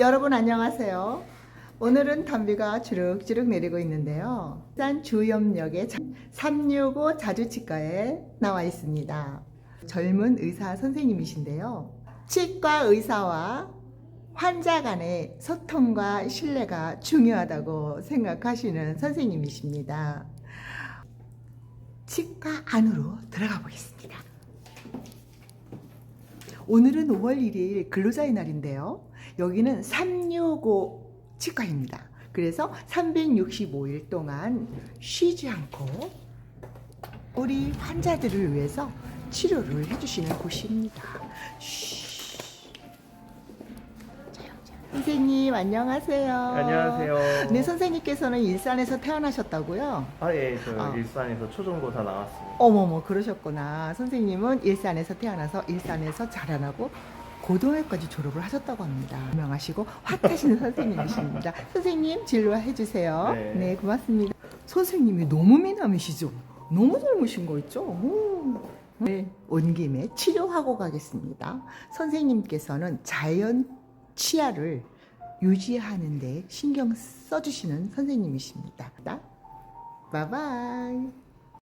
여러분 안녕하세요. 오늘은 담비가 주룩주룩 내리고 있는데요. 산 주염역의 365 자주치과에 나와 있습니다. 젊은 의사 선생님이신데요. 치과 의사와 환자 간의 소통과 신뢰가 중요하다고 생각하시는 선생님이십니다. 치과 안으로 들어가 보겠습니다. 오늘은 5월 1일 근로자의 날인데요. 여기는 365 치과입니다. 그래서 365일 동안 쉬지 않고 우리 환자들을 위해서 치료를 해주시는 곳입니다. 선생님 안녕하세요. 안녕하세요. 네 선생님께서는 일산에서 태어나셨다고요? 아, 예, 저 아. 일산에서 초중고 다 나왔습니다. 어머머 그러셨구나. 선생님은 일산에서 태어나서 일산에서 자라나고 고등학까지 졸업을 하셨다고 합니다. 유명하시고 핫하시는 선생님이십니다. 선생님 진료해 주세요. 네. 네. 고맙습니다. 선생님이 너무 미남이시죠? 너무 젊으신 거 있죠? 오. 네, 온 김에 치료하고 가겠습니다. 선생님께서는 자연 치아를 유지하는 데 신경 써주시는 선생님이십니다. 바이바이.